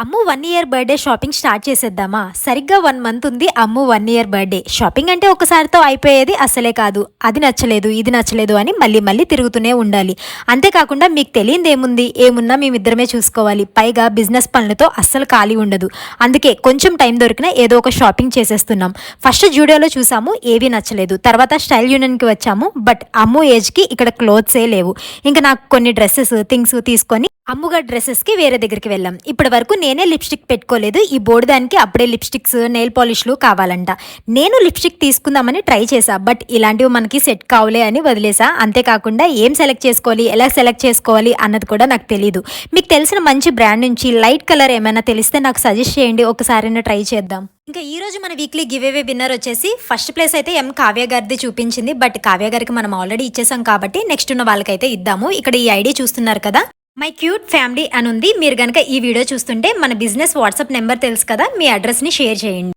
Ammu one year birthday shopping start చేసేద్దామా? సరిగ్గా one month ఉంది Ammu one year birthday shopping అంటే ఒకసారితో అయిపోయేది అసలే కాదు. అది నచ్చలేదు ఇది నచ్చలేదు అని మళ్ళీ మళ్ళీ తిరుగుతూనే ఉండాలి. అంతేకాకుండా మీకు తెలియంది ఏముంది? ఏమున్నా మేమిద్దరమే చూసుకోవాలి. పైగా బిజినెస్ పనులతో అస్సలు ఖాళీ ఉండదు. అందుకే కొంచెం టైం దొరికినా ఏదో ఒక షాపింగ్ చేసేస్తున్నాం. ఫస్ట్ జూడియోలో చూసాము ఏవీ నచ్చలేదు. తర్వాత స్టైల్ యూనియన్కి వచ్చాము బట్ అమ్ము ఏజ్కి ఇక్కడ క్లోత్సే లేవు. ఇంకా నాకు కొన్ని డ్రెస్సెస్ థింగ్స్ తీసుకొని అమ్ముగా డ్రెస్సెస్కి వేరే దగ్గరికి వెళ్ళాం. ఇప్పటి వరకు నేనే లిప్స్టిక్ పెట్టుకోలేదు. ఈ బోర్డు దానికి అప్పుడే లిప్స్టిక్స్ నెయిల్ పాలిష్లు కావాలంట. నేను లిప్స్టిక్ తీసుకుందామని ట్రై చేశా. బట్ ఇలాంటివి మనకి సెట్ కావులే అని వదిలేసా అంతేకాకుండా ఏం సెలెక్ట్ చేసుకోవాలి? ఎలా సెలెక్ట్ చేసుకోవాలి? అన్నది కూడా నాకు తెలియదు మీకు తెలిసిన మంచి బ్రాండ్ నుంచి లైట్ కలర్ ఏమైనా తెలిస్తే నాకు సజెస్ట్ చేయండి. ఒకసారి ట్రై చేద్దాం. ఇంకా ఈ రోజు మన వీక్లీ గివ్ అవే విన్నర్ వచ్చేసి ఫస్ట్ ప్లేస్ అయితే ఎం కావ్య గారిది చూపించింది. బట్ కావ్య గారికి మనం ఆల్రెడీ ఇచ్చేసాం కాబట్టి నెక్స్ట్ ఉన్న వాళ్ళకైతే ఇద్దాము. ఇక్కడ ఈ ఐడి చూస్తున్నారు కదా. మై క్యూట్ ఫ్యామిలీ అని ఉంది మీరు కనుక ఈ వీడియో చూస్తుంటే మన బిజినెస్ వాట్సాప్ నెంబర్ తెలుసు కదా మీ అడ్రస్ని షేర్ చేయండి.